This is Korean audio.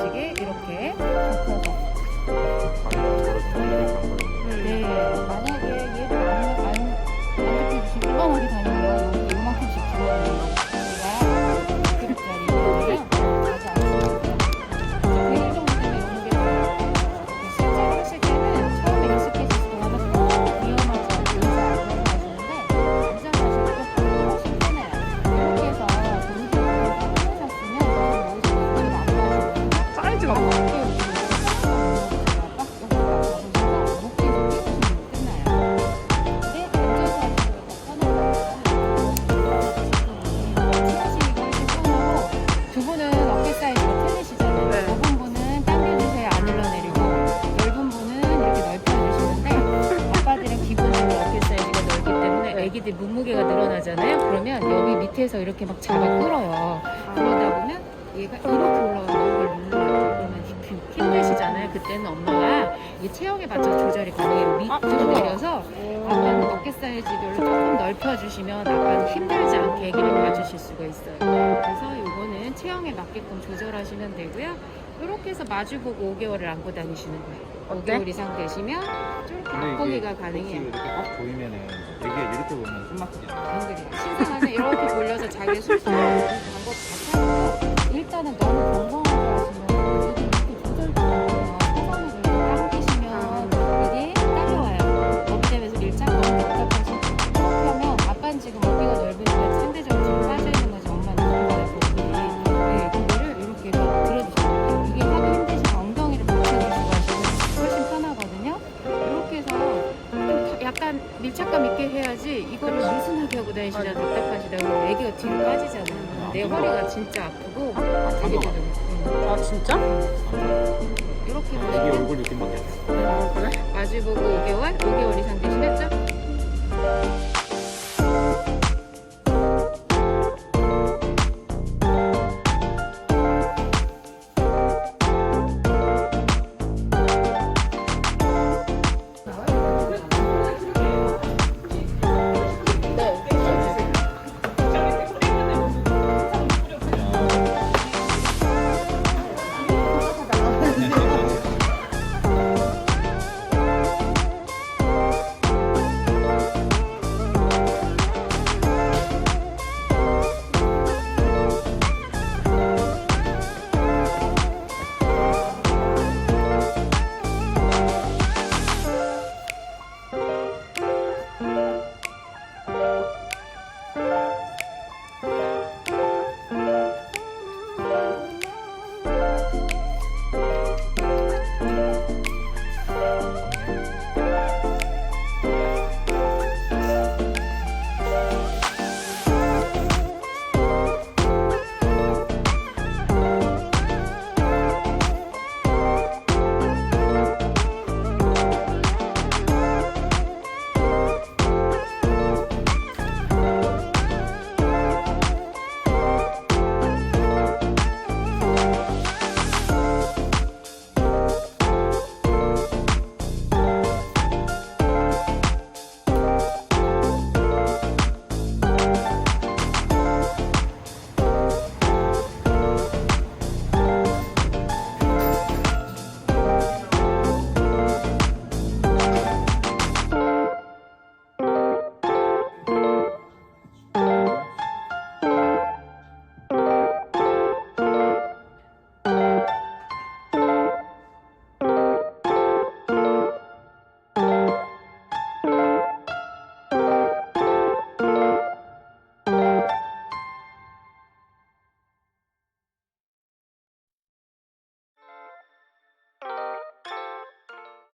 무지개 이렇게 바꿔서. 밑에서 이렇게 막 잡아 끌어요. 그러다 보면 얘가 이렇게 올라가서 이걸 눌러요. 힘- 힘드시잖아요. 그때는 엄마가 이 체형에 맞춰 조절이 가능해요. 밑으로 내려서 아빠는 어깨 사이즈별로 조금 넓혀주시면 아빠는 힘들지 않게 아기를 봐주실 수가 있어요. 그래서 이거는 체형에 맞게끔 조절하시면 되고요. 이렇게 해서 마주보고 5개월을 안고 다니시는 거예요. 어때? 5개월 이상 되시면 뒷고기가 이게 가능해요. 이렇게 꽉 조이면은 애기가 이렇게 보면 숨 막히지 않아? 안 그래요. 신생아는 이렇게 돌려서 자기 술술 방법 다 찾고 일단은 너무 건강 해야지 이거를 느슨하게 하고 다니시면 답답하시다고 애기가 뒤로 빠지잖아요. 내 허리가 진짜 아프고 되게 좀아 진짜? 이렇게 애기 보시면 얼굴 느낌밖에 안 나. 아 그래? 마주보고 5개월, 5개월